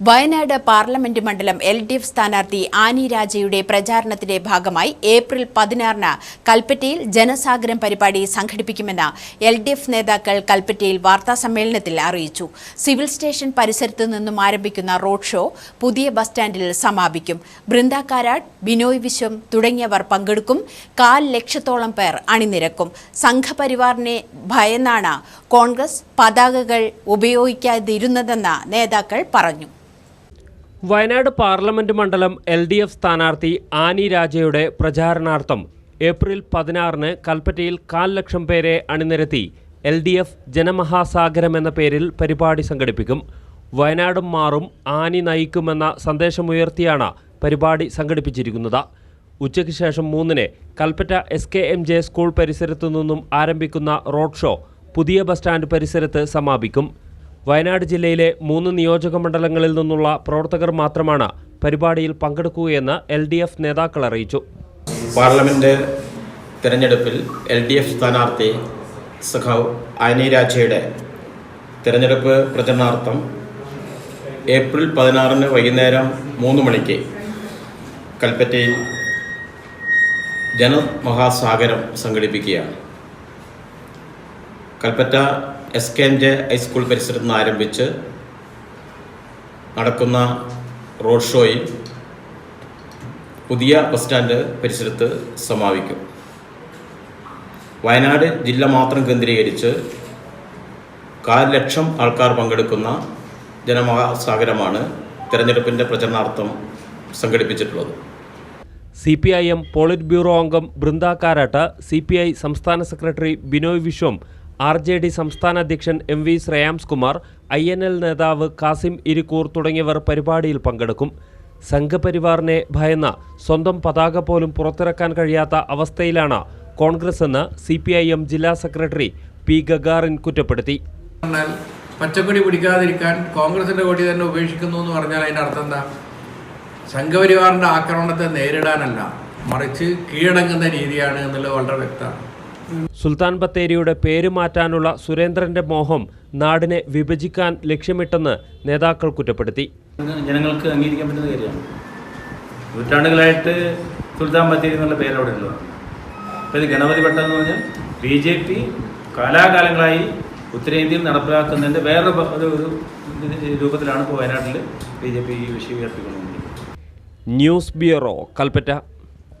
Wayanad parliament മണ്ഡലം L D F സ്ഥാനാർത്ഥി ആനി രാജയുടെ പ്രചാരണത്തിന്റെ ഭാഗമായി ഏപ്രിൽ പതിനാറിന് കൽപ്പറ്റയിൽ ജനസാഗരം പരിപാടി സംഘടിപ്പിക്കുമെന്ന് എൽ ഡി എഫ് നേതാക്കൾ കൽപ്പറ്റയിൽ വാർത്താസമ്മേളനത്തിൽ അറിയിച്ചു. സിവിൽ സ്റ്റേഷൻ പരിസരത്ത് നിന്നും ആരംഭിക്കുന്ന റോഡ് ഷോ പുതിയ ബസ് സ്റ്റാൻഡിൽ സമാപിക്കും. ബൃന്ദ കാരാട്ട് ബിനോയ് വിശ്വം തുടങ്ങിയവർ പങ്കെടുക്കും. കാൽ ലക്ഷത്തോളം പേർ അണിനിരക്കും. സംഘപരിവാറിനെ ഭയന്നാണ് കോൺഗ്രസ് പതാകകൾ ഉപയോഗിക്കാതിരുന്നതെന്ന് നേതാക്കൾ പറഞ്ഞു. വയനാട് പാർലമെന്റ് മണ്ഡലം എൽ ഡി എഫ് സ്ഥാനാർത്ഥി ആനി രാജയുടെ പ്രചാരണാർത്ഥം ഏപ്രിൽ പതിനാറിന് കൽപ്പറ്റയിൽ കാൽ ലക്ഷം പേരെ അണിനിരത്തി എൽ ഡി എഫ് ജനമഹാസാഗരം എന്ന പേരിൽ പരിപാടി സംഘടിപ്പിക്കും. വയനാടും മാറും ആനി നയിക്കുമെന്ന സന്ദേശമുയർത്തിയാണ് പരിപാടി സംഘടിപ്പിച്ചിരിക്കുന്നത്. ഉച്ചയ്ക്ക് ശേഷം മൂന്നിന് Kalpetta S K M J school പരിസരത്തു നിന്നും ആരംഭിക്കുന്ന റോഡ് ഷോ പുതിയ ബസ് സ്റ്റാൻഡ് പരിസരത്ത് സമാപിക്കും. വയനാട് ജില്ലയിലെ മൂന്ന് നിയോജക മണ്ഡലങ്ങളിൽ നിന്നുള്ള പ്രവർത്തകർ മാത്രമാണ് പരിപാടിയിൽ പങ്കെടുക്കുകയെന്ന് എൽ ഡി എഫ് നേതാക്കൾ അറിയിച്ചു. പാർലമെന്റ് തിരഞ്ഞെടുപ്പിൽ എൽ ഡി എഫ് സ്ഥാനാർത്ഥി സഖാവ് ആനി രാജയുടെ തിരഞ്ഞെടുപ്പ് പ്രചരണാർത്ഥം ഏപ്രിൽ പതിനാറിന് വൈകുന്നേരം മൂന്ന് മണിക്ക് കൽപ്പറ്റയിൽ ജനമഹാസാഗരം സംഘടിപ്പിക്കുകയാണ്. Kalpetta S K N J high school പരിസരത്ത് നിന്ന് ആരംഭിച്ച് നടക്കുന്ന റോഡ് ഷോയിൽ പുതിയ ബസ് സ്റ്റാൻഡ് പരിസരത്ത് സമാപിക്കും. വയനാട് ജില്ല മാത്രം കേന്ദ്രീകരിച്ച് കാൽ ലക്ഷം ആൾക്കാർ പങ്കെടുക്കുന്ന ജനമഹാസാഗരമാണ് തെരഞ്ഞെടുപ്പിന്റെ പ്രചരണാർത്ഥം സംഘടിപ്പിച്ചിട്ടുള്ളത്. C P I M polit bureau അംഗം Brinda Karat C P I സംസ്ഥാന secretary Binoy Viswam R J D സംസ്ഥാന അധ്യക്ഷൻ M V Shreyams Kumar I N L നേതാവ് കാസിം ഇരിക്കൂർ തുടങ്ങിയവർ പരിപാടിയിൽ പങ്കെടുക്കും. സംഘപരിവാറിനെ ഭയന്ന സ്വന്തം പതാക പോലും പുറത്തിറക്കാൻ കഴിയാത്ത അവസ്ഥയിലാണ് കോൺഗ്രസ് എന്ന് സി പി ഐ എം ജില്ലാ സെക്രട്ടറി പി ഗഗാറിൻ കുറ്റപ്പെടുത്തി. പച്ചക്കൊടി പിടിക്കാതിരിക്കാൻ കോൺഗ്രസിന്റെ കൊടി തന്നെ ഉപേക്ഷിക്കുന്നു എന്ന് പറഞ്ഞാൽ അതിന്റെ അർത്ഥം എന്താ? സംഘപരിവാറിന്റെ ആക്രമണത്തെ നേരിടാനല്ല മറിച്ച് കീഴടങ്ങുന്ന രീതിയാണ് എന്നുള്ളത് വളരെ വ്യക്തമാണ്. സുൽത്താൻ ബത്തേരിയുടെ പേര് മാറ്റാനുള്ള സുരേന്ദ്രന്റെ മോഹം നാടിനെ വിഭജിക്കാൻ ലക്ഷ്യമിട്ടെന്ന് നേതാക്കൾ കുറ്റപ്പെടുത്തി. ജനങ്ങൾക്ക് അംഗീകരിക്കാൻ പറ്റുന്ന കാര്യമാണ്. നൂറ്റാണ്ടുകളായിട്ട് സുൽത്താൻ ബത്തേരി എന്നുള്ള പേര് അവിടെ ഉള്ളതാണ്. അപ്പോൾ ഇത് ഗണപതി പെട്ടെന്ന് എന്ന് പറഞ്ഞാൽ ബി ജെ പി കാലാകാലങ്ങളായി ഉത്തരേന്ത്യയിൽ നടപ്പിലാക്കുന്നതിന്റെ വേറൊരു ഒരു ഒരു രൂപത്തിലാണ് ഇപ്പോൾ വയനാട്ടിൽ ബി ജെ പി ഈ വിഷയം ഉയർത്തിക്കൊണ്ടിരിക്കുന്നത്. News bureau Kalpetta.